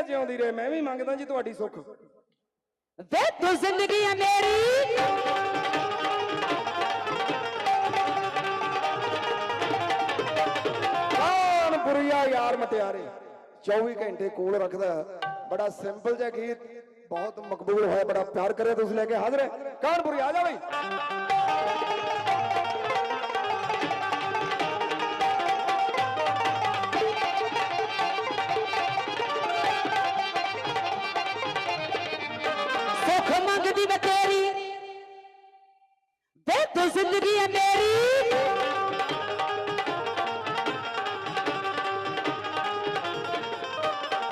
ਵਧੀਆ ਜਿਉਂਦੀ ਰਹੇ ਮੈਂ ਵੀ ਮੰਗਦਾ ਜੀ ਤੁਹਾਡੀ ਸੁੱਖ। ਵੇ ਤੂੰ ਜ਼ਿੰਦਗੀ ਹੈ ਮੇਰੀ। ਕਾਨਪੁਰੀਆ ਯਾਰ ਮਟਿਆਰੇ 24 ਘੰਟੇ ਕੋਲ ਰੱਖਦਾ ਬੜਾ ਸਿੰਪਲ ਜਿਹਾ ਗੀਤ ਬਹੁਤ ਮਕਬੂਲ ਹੋਇਆ ਬੜਾ ਪਿਆਰ ਕਰਿਆ ਤੁਸੀਂ ਲੈ ਕੇ ਹਾਜ਼ਰ ਹੈ। ਕਾਨਪੁਰੀ ਆ ਜਾ ਬਈ। ਸੁੱਖ ਮੰਗਦੀ ਵੇ ਵੇ ਤੂੰ ਜ਼ਿੰਦਗੀ ਹੈ ਮੇਰੀ।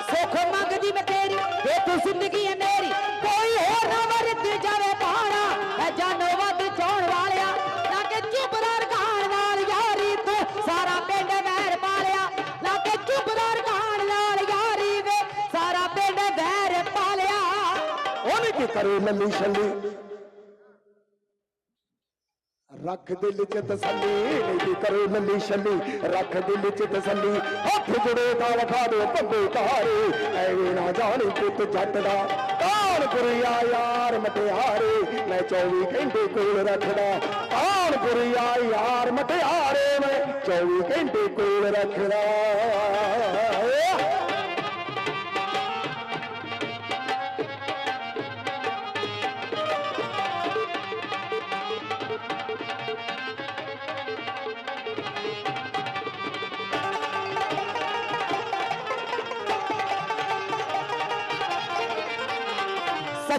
ਸੁੱਖ ਮੰਗਦੀ ਵੇ ਤੇਰੀ ਵੇ ਤੂੰ ਜ਼ਿੰਦਗੀ ਹੈ ਮੇਰੀ। ਕੋਈ ਹੋਰ ਨਾ ਵਰਤ ਜਾਵੇ ਪਹਾੜਾ, ਮੈਂ ਜਾਨੋ ਕੀ ਕਰੇ ਲੱਲੀ ਛੱਲੀ ਰੱਖ ਦਿਲ ਚ ਤਸੱਲੀ, ਨਹੀਂ ਕੀ ਲੱਲੀ ਛੱਲੀ ਰੱਖ ਦਿਲ ਚ ਤਸੱਲੀ, ਹੱਥ ਜੁੜੇ ਤਾਂ ਵਖਾ ਦੋ ਭੰਬੇ ਤਾਰੇ ਐਵੇਂ ਨਾ ਜਾਣੀ ਪੁੱਤ ਜੱਟ ਦਾ। ਕਾਨਪੁਰੀਆ ਯਾਰ ਮਟਿਆਰੇ, ਮੈਂ 24 ਘੰਟੇ ਕੋਲ ਰੱਖਦਾ। ਕਾਨਪੁਰੀਆ ਯਾਰ ਮਟਿਆਰੇ, ਮੈਂ 24 ਘੰਟੇ ਕੋਲ ਰੱਖਦਾ।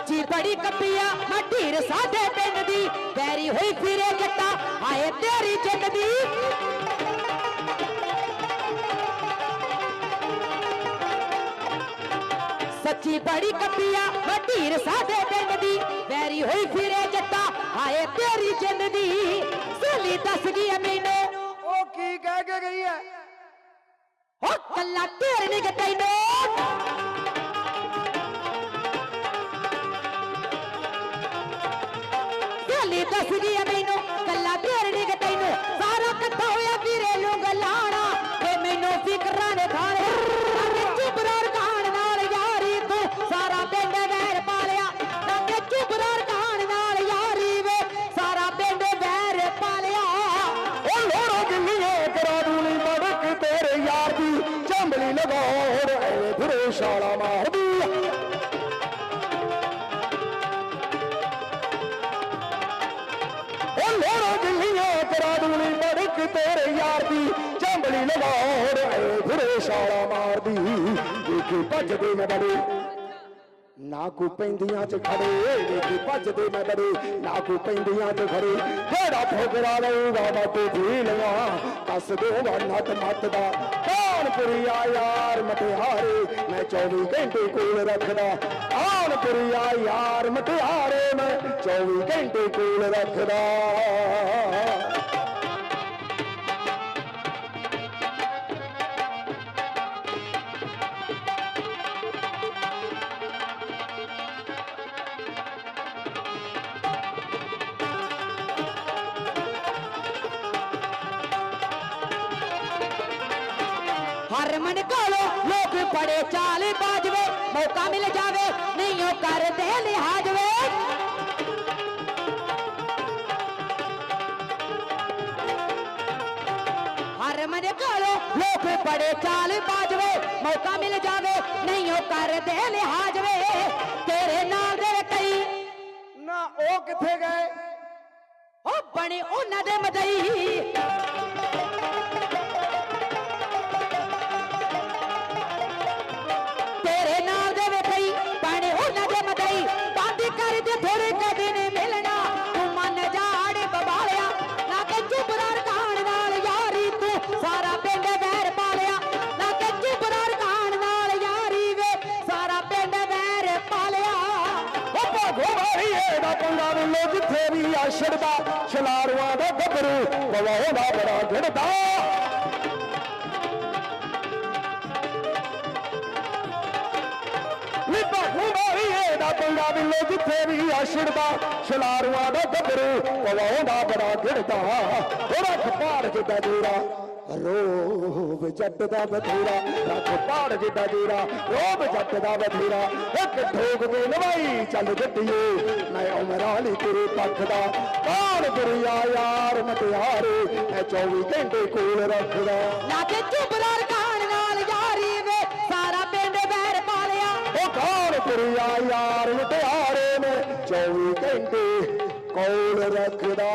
ਸੱਚੀ ਬੜੀ ਕੱਪੀਆ ਮਢੀਰ ਸਾਡੇ ਪਿੰਡ ਦੀ। ਵੈਰੀ ਹੋਈ ਫਿਰੇ ਜੱਟਾ, ਆਏ ਤੇਰੀ ਜਿੰਦ ਦੀ। ਸੱਚੀ ਬੜੀ ਕੱਪੀਆ ਮਢੀਰ ਸਾਡੇ ਪਿੰਡ ਦੀ। ਵੈਰੀ ਹੋਈ ਫਿਰੇ ਜੱਟਾ, ਆਏ ਤੇਰੀ ਜਿੰਦ ਦੀ। ਸਹੇਲੀ ਦੱਸ ਗਈ ਮੈਨੂੰ, ਉਹ ਕੀ ਕਹਿ ਕੇ ਗਈ ਹੈ? ਹੋ ਕੱਲਾ ਢੇਰ ਨਿਕ ਤੈਨੂੰ। ਸਹੇਲੀ ਦੱਸ ਗਈ ਮੈਨੂੰ ਕੱਲਾ ਢੇਰ ਨਿਕ ਤੈਨੂੰ। ਸਾਰਾ ਇਕੱਠਾ ਹੋਇਆ ਵੀਰੇ ਨੂੰ ਗਲਾਣਾ ਤੇ ਮੈਨੂੰ ਫਿਕਰਾਂ ਨੇ ਖਾਣੇ। ਤੇ ਚੁਬਰਾਰ ਕਹਾਣ ਨਾਲ ਯਾਰੀ ਤੂੰ, ਸਾਰਾ ਪਿੰਡ ਵੈਰ ਪਾਲਿਆ। ਤੇ ਚੁਬਰਾਰ ਕਹਾਣ ਨਾਲ ਯਾਰੀ ਵੇ, ਸਾਰਾ ਪਿੰਡ ਵੈਰ ਪਾਲਿਆ। ਉਹ ਲੋੜੋ ਗਿੱਲੀਏ ਕਰਾ ਦੂਣੀ ਬੜਕ ਤੇਰੇ ਯਾਰ ਦੀ, ਚੰਬਲੀ ਲਗਾਉਣ ਐਵੇਂ ਫਿਰੇ ਛਾਲਾ ਮਾਰਦੀ ਲੋੜੋ ਗਿੱਲੀਏ ਕਰਾ ਦੂਣੀ ਬੜਕ ਤੇਰੇ ਯਾਰ ਦੀ, ਚੰਬਲੀ ਲਗਾਉਣ ਐਵੇਂ ਫਿਰੇ ਛਾਲਾ ਮਾਰਦੀ। ਦੇਖੀ ਭੱਜਦੇ ਨੇ ਬੜੇ ਨਾ ਕੋ ਪੈਂਦੀਆਂ ਚ ਖੜੇ। ਵੇਖੀ ਭੱਜਦੇ ਮੈਂ ਬੜੇ ਨਾ ਕੋ ਪੈਂਦੀਆਂ ਚ ਖੜੇ। ਕਿਹੜਾ ਠੋਕਰਾ ਲਊਗਾ ਬਾਟੇ ਢੀਲੀਆਂ ਕੱਸ ਦੇਗਾ ਨੱਤ ਮੱਤ ਦਾ। ਕਾਨਪੁਰੀਆ ਯਾਰ ਮੈਂ 24 ਘੰਟੇ ਕੋਲ ਰੱਖਦਾ। ਕਾਨਪੁਰੀਆ ਯਾਰ ਮਟਿਆਰੇ ਮੈਂ 24 ਘੰਟੇ ਕੋਲ ਰੱਖਦਾ। ਕੋਲੋਂ ਲੋਕ ਬੜੇ ਚਾਲ ਬਾਜਵੇ ਮੌਕਾ ਮਿਲ ਜਾਵੇ ਨਹੀਂ ਉਹ ਕਰਦੇ ਲਿਹਾਜ਼ ਵੇ ਹਰ ਮਨ ਕੋਲੋਂ ਲੋਕ ਬੜੇ ਚਾਲ ਬਾਜਵੇ ਮੌਕਾ ਮਿਲ ਜਾਵੇ ਨਹੀਂ ਉਹ ਕਰਦੇ ਲਿਹਾਜ਼ ਵੇ ਤੇਰੇ ਨਾਲ ਦੇ ਕਈ ਨਾ ਉਹ ਕਿੱਥੇ ਗਏ ਉਹ ਬਣੇ ਉਹਨਾਂ ਦੇ ਮਦਈ ਤੇਰੇ ਵਾਰੀਏ ਦਾ ਜਿੱਥੇ ਵੀ ਆਸ਼ੜਦਾ ਛਲਾਰੂਆਂ ਦਾ ਗੱਭਰੂ ਪਵਾਉ ਦਾ ਬੜਾ ਘੜਦਾ ਨੀ ਭਾਗੋ ਦਾ ਪੰਗਾ ਵੇਲੇ ਜਿੱਥੇ ਵੀ ਆਸ਼ੜਦਾ ਛਲਾਰੂਆਂ ਦਾ ਗੱਭਰੂ ਪਵਾਉ ਦਾ ਬੜਾ ਘੜਦਾ ਉਹ ਰੱਖ ਪਾੜ ਜਿੱਦਾਂ ਜੂਰਾ ਰੋਬ ਜੱਟ ਦਾ ਬਥੇਰਾ ਰੱਖ ਪਾੜ ਜਿੱਡਾ ਜੀਰਾ ਰੋਬ ਜੱਟ ਦਾ ਬਥੇਰਾ ਇੱਕ ਠੋਕ ਕੇ ਨਵਾਈ ਚੱਲ ਜੱਟੀਏ ਮੈਂ ਉਮਰਾਂ ਲਈ ਤੇਰੇ ਪੱਖ ਦਾ ਕੌਣ ਦੁਰੀਆ ਯਾਰ ਮਟਿਆਰੇ ਐ 24 ਘੰਟੇ ਕੋਲ ਰੱਖਦਾ। ਲਾ ਕੇ ਚੁਬਰਾਰ ਖਾਨ ਨਾਲ ਯਾਰੀ ਵੇ ਸਾਰਾ ਪਿੰਡ ਬੈਰ ਪਾ ਲਿਆ ਉਹ ਕੌਣ ਦੁਰੀਆ ਯਾਰ ਮਟਿਆਰੇ ਨੇ 24 ਘੰਟੇ ਕੋਲ ਰੱਖਦਾ।